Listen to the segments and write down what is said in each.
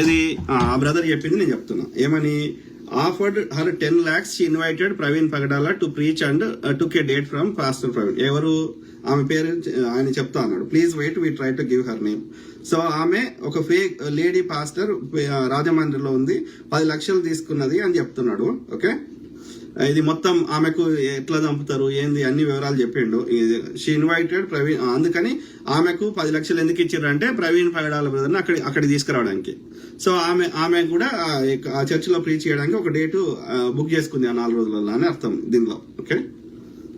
ఏది? ఆ బ్రదర్ చెప్పింది నేను చెప్తున్నా. ఏమని? Offered her ten lakhs invited Praveen Pagadala to preach and took a date from pastor Praveen. ఎవరు? ఆమె పేరు ఆయన చెప్తా అన్నాడు. Please wait we try to give her name so ఆమె ఒక ఫేక్ లేడీ పాస్టర్ రాజమండ్రిలో ఉంది. పది లక్షలు తీసుకున్నది అని చెప్తున్నాడు. ఓకే ఇది మొత్తం ఆమెకు ఎట్లా చంపుతారు ఏంది అన్ని వివరాలు చెప్పిండు. షీ ఇన్వైటెడ్ ప్రవీణ్ అందుకని ఆమెకు పది లక్షలు ఎందుకు ఇచ్చారు అంటే ప్రవీణ్ పగడాల బ్రదర్ని అక్కడ అక్కడికి తీసుకురావడానికి. సో ఆమె ఆమె కూడా ఆ చర్చిలో ప్రీచ్ చేయడానికి ఒక డేటు బుక్ చేసుకుంది ఆ నాలుగు రోజులలో అని అర్థం దీనిలో. ఓకే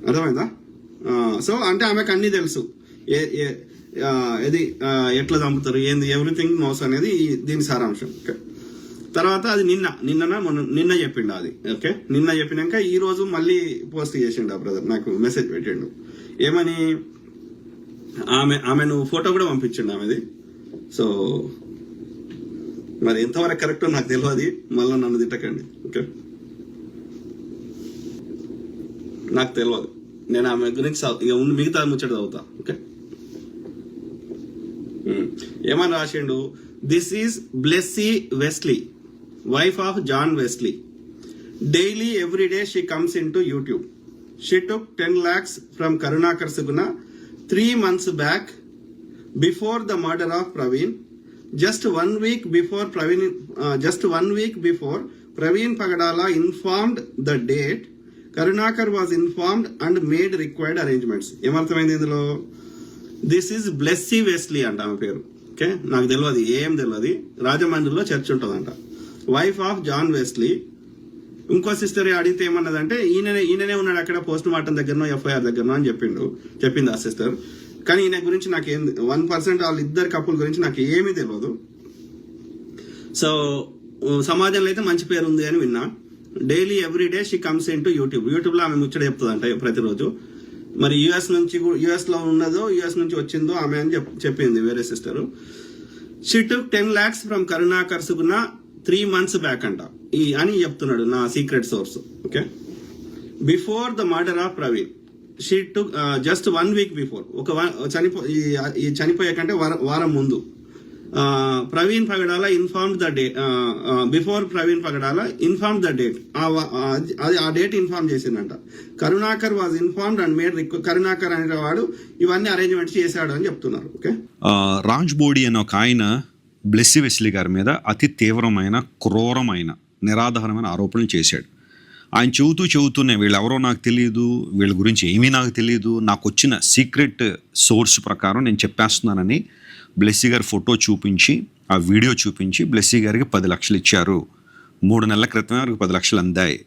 అర్థమైందా? సో అంటే ఆమెకు అన్ని తెలుసు. ఏ ఇది ఎట్లా చంపుతారు ఏంది ఎవ్రీథింగ్ నోస్ అనేది దీని సారాంశం. ఓకే తర్వాత అది నిన్న నిన్న మొన్న నిన్న చెప్పిండు అది ఓకే? నిన్న చెప్పినాక ఈ రోజు మళ్ళీ పోస్ట్ చేసిండు ఆ బ్రదర్ నాకు మెసేజ్ పెట్టిండు. ఏమని? ఆమె ఆమె నువ్వు ఫోటో కూడా పంపించిండు ఆమెది. సో మరి ఎంతవరకు కరెక్టో నాకు తెలియదు మళ్ళీ నన్ను తిట్టకండి ఓకే? నాకు తెలియదు నేను ఆమె గురించి ఇక ఉండి మిగతా ముచ్చట చదువుతా ఓకే? ఏమని రాసిండు? This is Blessy Wesley wife of John Wesley daily every day she comes in to YouTube she took ten lakhs from Karunakar Suguna three months back before the murder of Praveen just one week before Praveen just one week before Praveen Pagadala informed the date Karunakar was informed and made required arrangements ఏమర్థమైంది ఇందులో? This is Blessy Wesley అంట ఆమె పేరు. Okay నాకు తెలియదు ఏం తెలియదు రాజమండ్రిలో చర్చ్ ఉంటుందంట. వైఫ్ ఆఫ్ జాన్ వెస్లీ ఇంకో సిస్టర్ అడిగితే ఏమన్నదంటే ఈయననే ఈయననే ఉన్నాడు అక్కడ పోస్ట్ మార్టం దగ్గరనో ఎఫ్ఐఆర్ దగ్గరనో అని చెప్పిండు. చెప్పింది ఆ సిస్టర్ కానీ ఈయన గురించి నాకు ఏం వన్ పర్సెంట్ వాళ్ళ ఇద్దరు కప్పుల గురించి నాకు ఏమీ తెలియదు సో సమాజంలో అయితే మంచి పేరు ఉంది అని విన్నా. Daily every day she comes in to YouTube యూట్యూబ్లో ఆమె ముచ్చట చెప్తుందంట ప్రతిరోజు. మరి యుఎస్ నుంచి యుఎస్లో ఉన్నదో యుఎస్ నుంచి వచ్చిందో ఆమె అని చెప్- చెప్పింది వేరే sister she took ten lakhs from Karunakar Suguna three months back అంట. ఈ అని చెప్తున్నాడు నా secret source okay before the murder of Praveen she to just one week before ఒక వన్- చనిపో ఈ- చనిపోయే కంటే వారం- వారం ముందు. Uh, Praveen Pagadala inform the date before Praveen Pagadala inform the date అది ఆ డేట్ ఇన్ఫార్మ్ చేసిందంట. Karunakar was informed and made Karunakar అనేవాడు ఇవన్నీ అరేంజ్మెంట్స్ చేశాడు అని చెప్తున్నారు. ఓకే రాజ్ బోడి అనే ఒక ఆయన బ్లెస్సి వెస్లీ గారి మీద అతి తీవ్రమైన క్రూరమైన నిరాధారమైన ఆరోపణలు చేశాడు. ఆయన చెబుతూ చెబుతూనే వీళ్ళెవరో నాకు తెలియదు వీళ్ళ గురించి ఏమీ నాకు తెలియదు నాకు వచ్చిన సీక్రెట్ సోర్స్ ప్రకారం నేను చెప్పేస్తున్నానని బ్లెస్సీ గారి ఫోటో చూపించి ఆ వీడియో చూపించి బ్లెస్సీ గారికి పది లక్షలు ఇచ్చారు. మూడు నెలల క్రితమే వారికి పది లక్షలు అందాయి.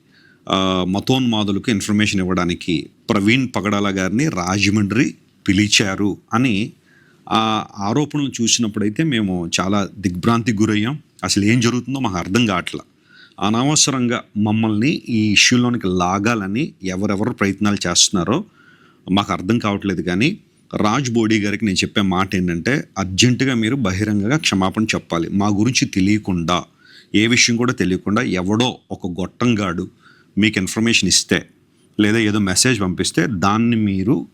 మతోన్మాదులకు ఇన్ఫర్మేషన్ ఇవ్వడానికి ప్రవీణ్ పగడాల గారిని రాజమండ్రి పిలిచారు అని ఆ ఆరోపణలు చూసినప్పుడైతే మేము చాలా దిగ్భ్రాంతికి గురయ్యాం. అసలు ఏం జరుగుతుందో మాకు అర్థం కావట్లా. అనవసరంగా మమ్మల్ని ఈ ఇష్యూలోనికి లాగాలని ఎవరెవరు ప్రయత్నాలు చేస్తున్నారో మాకు అర్థం కావట్లేదు కానీ రాజ్ బోడీ గారికి నేను చెప్పే మాట ఏంటంటే అర్జెంటుగా మీరు బహిరంగంగా క్షమాపణ చెప్పాలి. మా గురించి తెలియకుండా ఏ విషయం కూడా తెలియకుండా ఎవడో ఒక గొట్టంగాడు మీకు ఇన్ఫర్మేషన్ ఇస్తే లేదా ఏదో మెసేజ్ పంపిస్తే దాన్ని మీరు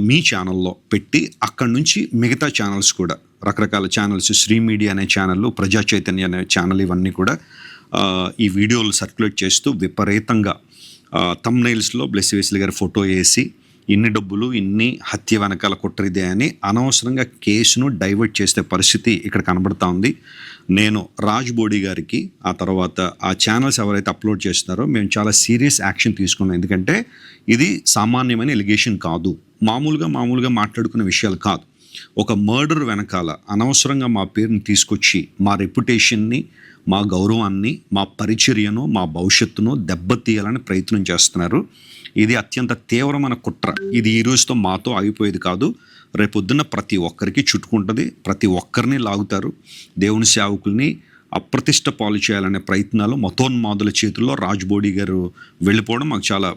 మీ ఛానల్లో పెట్టి అక్కడి నుంచి మిగతా ఛానల్స్ కూడా రకరకాల ఛానల్స్ శ్రీ మీడియా అనే ఛానల్ ప్రజా చైతన్య అనే ఛానల్ ఇవన్నీ కూడా ఈ వీడియోలు సర్క్యులేట్ చేస్తూ విపరీతంగా తమ్నైల్స్లో బ్లెస్సి వేసిల్ గారి ఫోటో వేసి ఇన్ని డబ్బులు ఇన్ని హత్య వెనకాల కుట్రిదే అని అనవసరంగా కేసును డైవర్ట్ చేసే పరిస్థితి ఇక్కడ కనబడతా ఉంది. నేను రాజ్ బోడీ గారికి ఆ తర్వాత ఆ ఛానల్స్ ఎవరైతే అప్లోడ్ చేస్తున్నారో మేము చాలా సీరియస్ యాక్షన్ తీసుకున్నాం. ఎందుకంటే ఇది సామాన్యమైన ఎలిగేషన్ కాదు. మామూలుగా మామూలుగా మాట్లాడుకునే విషయాలు కాదు. ఒక మర్డర్ వెనకాల అనవసరంగా మా పేరుని తీసుకొచ్చి మా రెప్యుటేషన్ని మా గౌరవాన్ని మా పరిచర్యను మా భవిష్యత్తును దెబ్బతీయాలని ప్రయత్నం చేస్తున్నారు. ఇది అత్యంత తీవ్రమైన కుట్ర. ఇది ఈ రోజుతో మాతో ఆగిపోయేది కాదు. రేపొద్దున ప్రతి ఒక్కరికి చుట్టుకుంటుంది. ప్రతి ఒక్కరిని లాగుతారు. దేవుని సేవకుల్ని అప్రతిష్ట పాలు చేయాలనే ప్రయత్నాలు మతోన్మాదుల చేతుల్లో రాజ్బోడి గారు వెళ్ళిపోవడం మాకు చాలా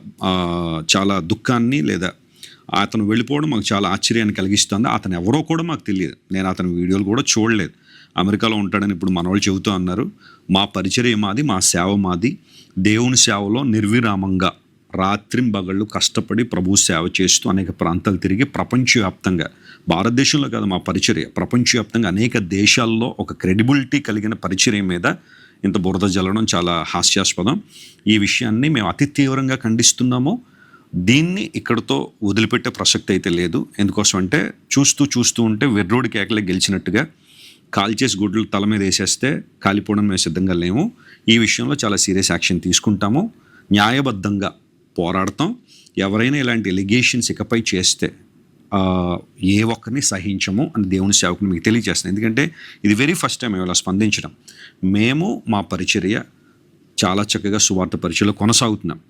చాలా దుఃఖాన్ని లేదా అతను వెళ్ళిపోవడం మాకు చాలా ఆశ్చర్యాన్ని కలిగిస్తుంది. అతను ఎవరో కూడా మాకు తెలియదు. నేను అతని వీడియోలు కూడా చూడలేదు. అమెరికాలో ఉంటాడని ఇప్పుడు మనవాళ్ళు చెబుతూ అన్నారు. మా పరిచర్య మాది మా సేవ మాది. దేవుని సేవలో నిర్విరామంగా రాత్రింబగళ్ళు కష్టపడి ప్రభు సేవ చేస్తూ అనేక ప్రాంతాలు తిరిగి ప్రపంచవ్యాప్తంగా భారతదేశంలో కాదు మా పరిచర్య ప్రపంచవ్యాప్తంగా అనేక దేశాల్లో ఒక క్రెడిబిలిటీ కలిగిన పరిచర్య మీద ఇంత బురద జల్లడం చాలా హాస్యాస్పదం. ఈ విషయాన్ని మేము అతి తీవ్రంగా ఖండిస్తున్నాము. దీన్ని ఇక్కడతో వదిలిపెట్టే ప్రసక్తి అయితే లేదు. ఎందుకోసం అంటే చూస్తూ చూస్తూ ఉంటే వెర్రోడి కేకలే గెలిచినట్టుగా కాల్చేసి గుడ్లు తల మీద వేసేస్తే కాలిపోవడం మేము సిద్ధంగా లేము. ఈ విషయంలో చాలా సీరియస్ యాక్షన్ తీసుకుంటాము. న్యాయబద్ధంగా పోరాడతాం. ఎవరైనా ఇలాంటి ఎలిగేషన్స్ ఇకపై చేస్తే ఏ ఒక్కరిని సహించము అని దేవుని సేవకుని మీకు తెలియజేస్తాను ఎందుకంటే ఇది వెరీ ఫస్ట్ టైం మేము ఇలా స్పందించడం. మేము మా పరిచర్య చాలా చక్కగా సువార్త పరిచయలో కొనసాగుతున్నాం.